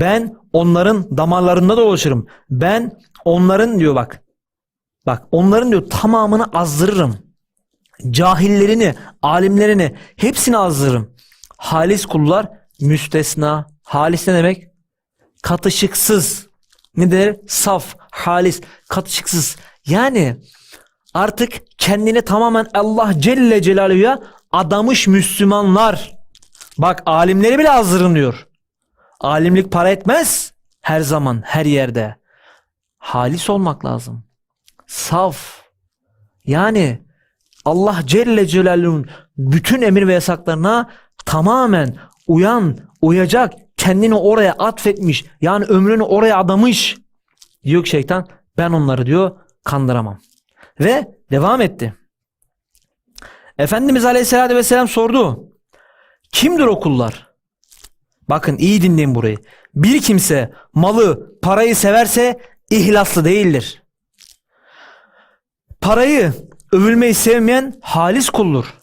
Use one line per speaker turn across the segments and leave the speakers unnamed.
Ben onların damarlarında dolaşırım. Ben onların diyor bak. Bak onların diyor tamamını azdırırım. Cahillerini, alimlerini hepsini azdırırım. Halis kullar müstesna. Halis ne demek? Katışıksız. Ne der? Saf, halis, katışıksız. Yani artık kendini tamamen Allah Celle Celaluhu'ya adamış Müslümanlar. Bak alimleri bile azdırın diyor. Alimlik para etmez. Her zaman, her yerde. Halis olmak lazım. Saf. Yani Allah Celle Celaluhu'nun bütün emir ve yasaklarına tamamen uyan, uyacak, kendini oraya atfetmiş. Yani ömrünü oraya adamış. Diyor ki şeytan ben onları diyor kandıramam. Ve devam etti. Efendimiz Aleyhisselatü Vesselam sordu. Kimdir o kullar? Bakın iyi dinleyin burayı. Bir kimse malı, parayı severse ihlaslı değildir. Parayı, övülmeyi sevmeyen halis kuldur.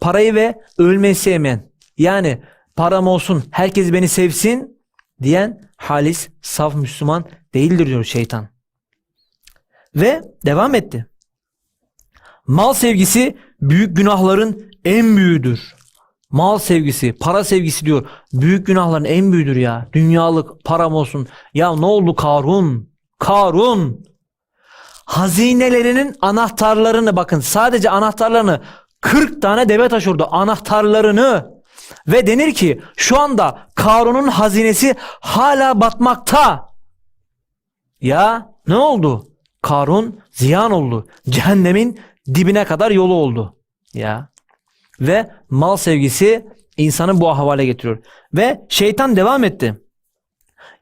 Parayı ve övülmeyi sevmeyen. Yani param olsun, herkes beni sevsin diyen halis, saf Müslüman değildir diyor şeytan. Ve devam etti. Mal sevgisi büyük günahların en büyüğüdür. Mal sevgisi, para sevgisi diyor. Büyük günahların en büyüğüdür ya. Dünyalık param olsun. Ya ne oldu Karun? Karun. Hazinelerinin anahtarlarını bakın sadece anahtarlarını 40 tane deve taşırdı anahtarlarını ve denir ki şu anda Karun'un hazinesi hala batmakta. Ya ne oldu? Karun ziyan oldu. Cehennemin dibine kadar yolu oldu. Ya. Ve mal sevgisi insanı bu ahvale getiriyor. Ve şeytan devam etti.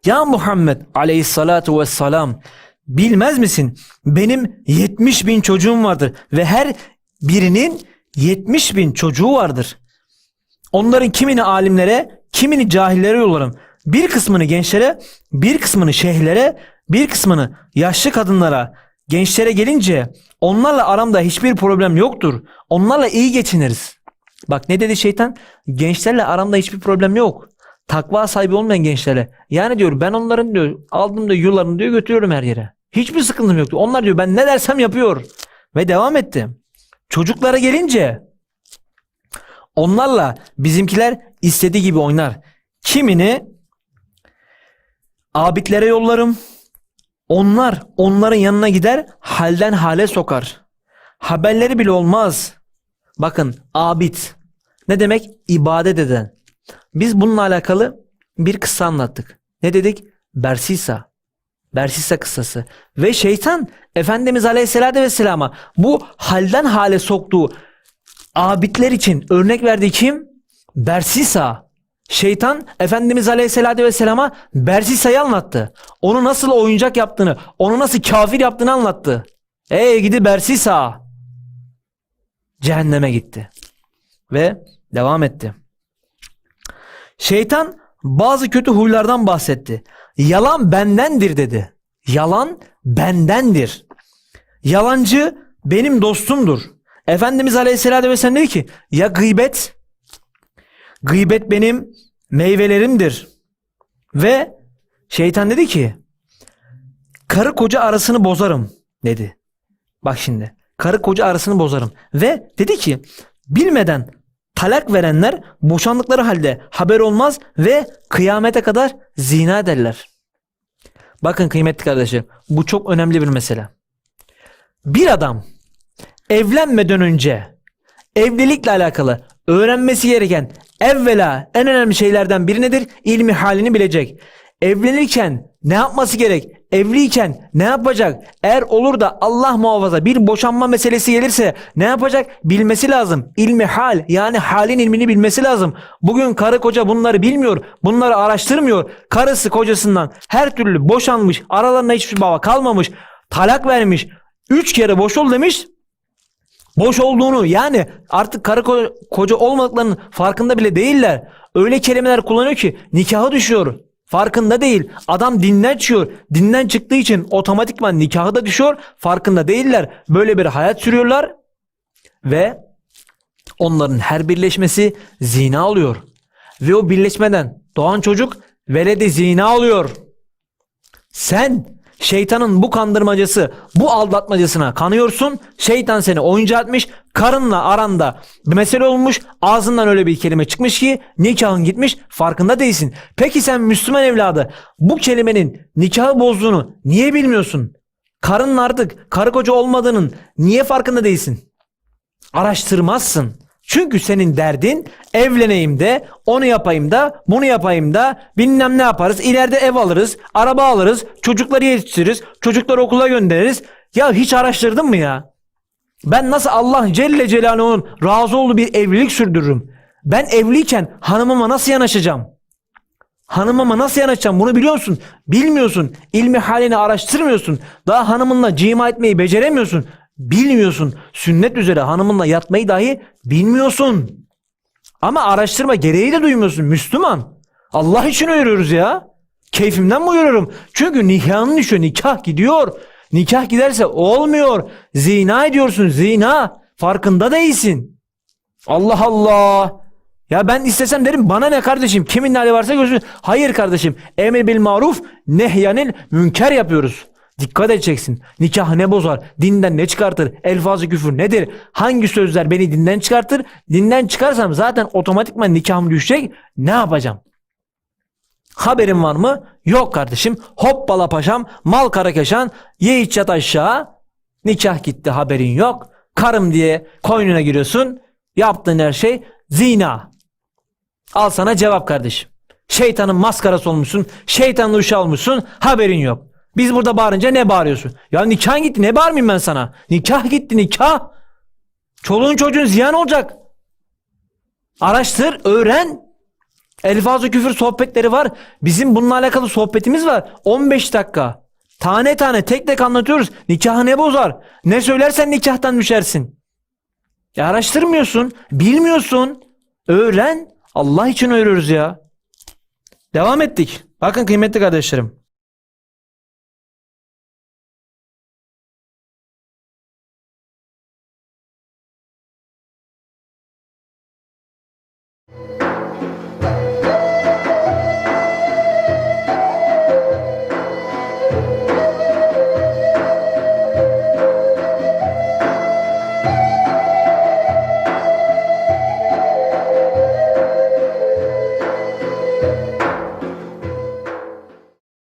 Ya Muhammed aleyhissalatu vesselam bilmez misin? Benim 70 bin çocuğum vardır ve her birinin 70 bin çocuğu vardır. Onların kimini alimlere, kimini cahillere yollarım. Bir kısmını gençlere, bir kısmını şeyhlere, bir kısmını yaşlı kadınlara, gençlere gelince onlarla aramda hiçbir problem yoktur. Onlarla iyi geçiniriz. Bak ne dedi şeytan? Gençlerle aramda hiçbir problem yok. Takva sahibi olmayan gençlere. Yani diyor ben onların diyor aldım da yollarını diyor götürüyorum her yere. Hiçbir sıkıntım yok. diyor. Onlar diyor ben ne dersem yapıyor. Ve devam etti. Çocuklara gelince onlarla bizimkiler istediği gibi oynar. Kimini abidlere yollarım. Onlar onların yanına gider halden hale sokar. Haberleri bile olmaz. Bakın abid ne demek? İbadet eden. Biz bununla alakalı bir kıssa anlattık. Ne dedik? Bersisa. Bersisa kıssası. Ve şeytan Efendimiz Aleyhisselatü Vesselam'a bu halden hale soktuğu abidler için örnek verdiği kim? Bersisa. Şeytan Efendimiz Aleyhisselatü Vesselam'a Bersisa'yı anlattı. Onu nasıl oyuncak yaptığını, onu nasıl kafir yaptığını anlattı. Ey gidi Bersisa. Cehenneme gitti. Ve devam etti. Şeytan bazı kötü huylardan bahsetti. Yalan bendendir dedi. Yalan bendendir. Yalancı benim dostumdur. Efendimiz Aleyhisselatü Vesselam dedi ki ya gıybet gıybet benim meyvelerimdir. Ve şeytan dedi ki karı koca arasını bozarım dedi. Bak şimdi karı koca arasını bozarım. Ve dedi ki bilmeden talak verenler boşandıkları halde haber olmaz ve kıyamete kadar zina ederler. Bakın kıymetli kardeşim bu çok önemli bir mesele. Bir adam evlenmeden önce evlilikle alakalı öğrenmesi gereken evvela en önemli şeylerden biri nedir? İlmi halini bilecek. Evlenirken ne yapması gerek? Evliyken ne yapacak? Eğer olur da Allah muhafaza bir boşanma meselesi gelirse ne yapacak? Bilmesi lazım. İlmi hal yani halin ilmini bilmesi lazım. Bugün karı koca bunları bilmiyor. Bunları araştırmıyor. Karısı kocasından her türlü boşanmış. Aralarında hiçbir baba kalmamış. Talak vermiş. Üç kere boş ol demiş. Boş olduğunu yani artık karı ko- koca olmadıklarının farkında bile değiller. Öyle kelimeler kullanıyor ki nikahı düşüyor. Farkında değil. Adam dinden çıkıyor. Dinden çıktığı için otomatikman nikahı da düşüyor. Farkında değiller. Böyle bir hayat sürüyorlar. Ve onların her birleşmesi zina oluyor. Ve o birleşmeden doğan çocuk veledi zina oluyor. Sen şeytanın bu kandırmacası, bu aldatmacasına kanıyorsun. Şeytan seni oyuncu etmiş. Karınla aranda bir mesele olmuş. Ağzından öyle bir kelime çıkmış ki nikahın gitmiş. Farkında değilsin. Peki sen Müslüman evladı bu kelimenin nikahı bozduğunu niye bilmiyorsun? Karının artık karı koca olmadığının niye farkında değilsin? Araştırmazsın. Çünkü senin derdin evleneyim de onu yapayım da bunu yapayım da bilmem ne yaparız. İleride ev alırız, araba alırız, çocukları yetiştiririz, çocukları okula göndeririz. Ya hiç araştırdın mı ya? Ben nasıl Allah Celle Celaluhu'nun razı olduğu bir evlilik sürdürürüm? Ben evliyken hanımıma nasıl yanaşacağım? Hanımıma nasıl yanaşacağım bunu biliyor musun? Bilmiyorsun. İlmi halini araştırmıyorsun. Daha hanımınla cima etmeyi beceremiyorsun. Bilmiyorsun. Sünnet üzere hanımınla yatmayı dahi bilmiyorsun. Ama araştırma gereği de duymuyorsun Müslüman. Allah için uyarıyoruz ya. Keyfimden mi uyarıyorum? Çünkü nikahın düşüyor. Nikah gidiyor. Nikah giderse olmuyor. Zina ediyorsun. Zina. Farkında değilsin. Allah Allah. Ya ben istesem derim bana ne kardeşim kimin hali varsa görsün. Hayır kardeşim emir bil maruf nehyanil münker yapıyoruz. Dikkat edeceksin. Nikah ne bozar? Dinden ne çıkartır? Elfazı küfür nedir? Hangi sözler beni dinden çıkartır? Dinden çıkarsam zaten otomatikman nikahım düşecek. Ne yapacağım? Haberin var mı? Yok kardeşim. Hoppala paşam, mal karakeşan, ye iç yat aşağı. Nikah gitti haberin yok. Karım diye koynuna giriyorsun. Yaptığın her şey zina. Al sana cevap kardeşim. Şeytanın maskarası olmuşsun. Şeytanın uşağı olmuşsun. Haberin yok. Biz burada bağırınca ne bağırıyorsun? Ya nikah gitti ne bağırmayayım ben sana? Nikah gitti nikah. Çoluğun çocuğun ziyan olacak. Araştır, öğren. Elfazı küfür sohbetleri var. Bizim bununla alakalı sohbetimiz var. 15 dakika. Tane tane tek tek anlatıyoruz. Nikahı ne bozar? Ne söylersen nikahtan düşersin. Ya araştırmıyorsun, bilmiyorsun. Öğren. Allah için öğreniyoruz ya. Devam ettik. Bakın kıymetli kardeşlerim.